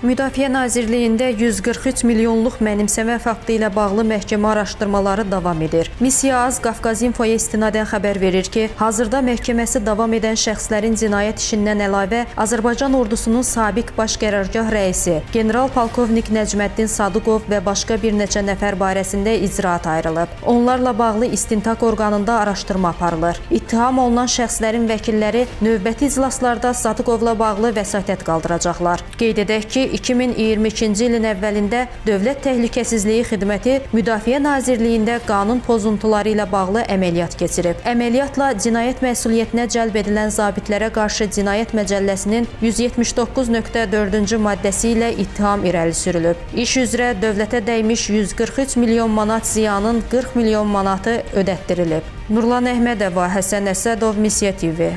Müdafiə Nazirliyində 143 milyonluq mənimsəmə faktı ilə bağlı məhkəmə araşdırmaları davam edir. Missiya Az Qafqaz Infoya istinadən xəbər verir ki, hazırda məhkəməsi davam edən şəxslərin cinayət işindən əlavə Azərbaycan ordusunun sabiq baş qərargah rəisi general polkovnik Nəcməddin Sadıqov və başqa bir neçə nəfər barəsində icraat ayrılıb. Onlarla bağlı istintaq orqanında araşdırma aparılır. İttiham olunan şəxslərin vəkilləri növbəti iclaslarda Sadıqovla bağlı vəsatət qaldıracaqlar. Qeyd edək ki, 2022-ci ilin əvvəlində Dövlət Təhlükəsizliyi Xidməti Müdafiə Nazirliyində qanun pozuntuları ilə bağlı əməliyyat keçirib. Əməliyyatla cinayət məsuliyyətinə cəlb edilən zabitlərə qarşı Cinayət Məcəlləsinin 179.4-cü maddəsi ilə ittiham irəli sürülüb. İş üzrə dövlətə dəymiş 143 milyon manat ziyanın 40 milyon manatı ödətdirilib. Nurlan Əhmədova, Həsən Əsədov, Missiya TV.